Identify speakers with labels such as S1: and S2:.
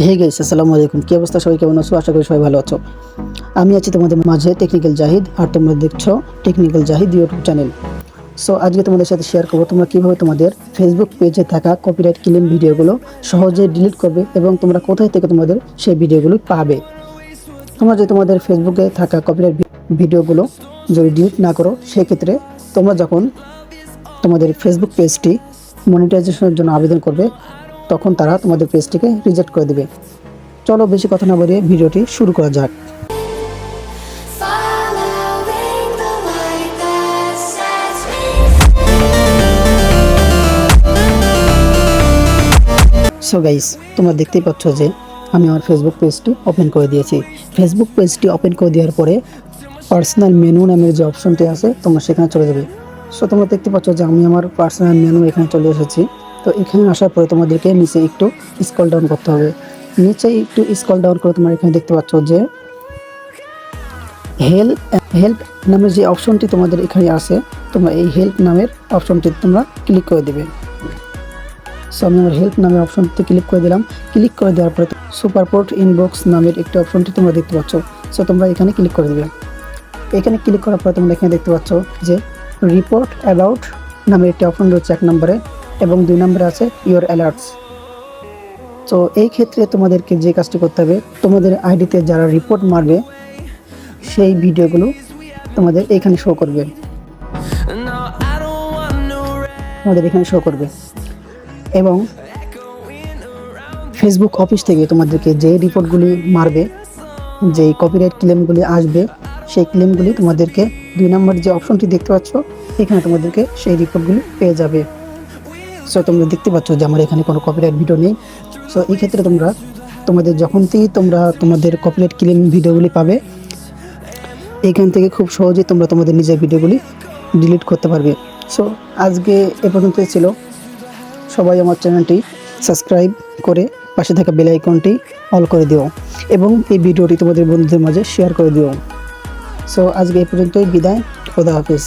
S1: Hey guys, আসসালামু আলাইকুম। কি অবস্থা? সবাই কেমন আছো? আশা করি সবাই ভালো আছো। আমি আছি তোমাদের মাঝে টেকনিক্যাল জাহিদ আর তোমরা দেখছ technical Zahid YouTube channel so আজকে তোমাদের সাথে শেয়ার করব তোমরা কীভাবে তোমাদের ফেসবুক পেজে থাকা কপিরাইট ক্লিন ভিডিওগুলো সহজে ডিলিট করবে এবং তোমরা কোথায় থেকে তোমাদের সেই ভিডিওগুলো পাবে। তোমরা যদি তোমাদের ফেসবুকে থাকা কপিরাইট ভিডিওগুলো যদি ডিলিট না করো, সেক্ষেত্রে তোমরা যখন তোমাদের ফেসবুক পেজটি মনিটাইজেশনের জন্য আবেদন করবে তখন তারা তোমাদের পেজটিকে রিজেক্ট করে দেবে। চলো বেশি কথা না বলিয়ে ভিডিওটি শুরু করা যাক। সো গাইস তোমরা দেখতেই পাচ্ছ যে আমি আমার ফেসবুক পেজটি ওপেন করে দিয়েছি। ফেসবুক পেজটি ওপেন করে দেওয়ার পরে পার্সোনাল মেনু নামের যে অপশনটি আছে, তোমরা সেখানে চলে যাবে। সো তোমরা দেখতে পাচ্ছ যে আমি আমার পার্সোনাল মেনু এখানে চলে এসেছি। তো এখানে আসার পরে তোমাদেরকে নিচে একটু স্কল ডাউন করতে হবে। নিচে একটু স্কল ডাউন করে তোমরা এখানে দেখতে পাচ্ছ যে হেল্প হেল্প নামের যে অপশনটি তোমাদের এখানে আছে, তোমরা এই হেল্প নামের অপশনটি তোমরা ক্লিক করে দেবে। সো আমি আমার হেল্প নামের অপশনটিতে ক্লিক করে দিলাম। ক্লিক করে দেওয়ার পরে সুপার পোর্ট ইনবক্স নামের একটি অপশনটি তোমরা দেখতে পাচ্ছ। সো তোমরা এখানে ক্লিক করে দেবে। এখানে ক্লিক করার পরে তোমরা এখানে দেখতে পাচ্ছ যে রিপোর্ট অ্যাবাউট নামের একটি অপশন রয়েছে এক নম্বরে। এবং দুই নম্বরে আছে ইওর অ্যালার্টস তো এই ক্ষেত্রে তোমাদেরকে যে কাজটি করতে হবে, তোমাদের আইডিতে যারা রিপোর্ট মারবে, সেই ভিডিওগুলো তোমাদের এখানে শো করবে। তোমাদের এখানে শো করবে। এবং ফেসবুক অফিস থেকে তোমাদেরকে যে রিপোর্টগুলি মারবে যে কপিরাইট ক্লেমগুলি আসবে, সেই ক্লেমগুলি তোমাদেরকে দুই নম্বর যে অপশনটি দেখতে পাচ্ছ, এখানে তোমাদেরকে সেই রিপোর্টগুলি পেয়ে যাবে। সো তোমরা দেখতে পাচ্ছ যে আমার এখানে কোনো কপিরাইট ভিডিও নেই। সো এই ক্ষেত্রে তোমরা, তোমাদের যখন থেকেই তোমরা তোমাদের কপিরাইট ক্লেম ভিডিওগুলি পাবে, এখান থেকে খুব সহজেই তোমরা তোমাদের নিজের ভিডিওগুলি ডিলিট করতে পারবে। সো আজকে এ পর্যন্তই ছিল। সবাই আমার চ্যানেলটি সাবস্ক্রাইব করে পাশে থাকা বেল আইকনটি অল করে দিও এবং এই ভিডিওটি তোমাদের বন্ধুদের মাঝে শেয়ার করে দিও। সো আজকে এ পর্যন্তই, বিদায়, খোদা হাফিজ।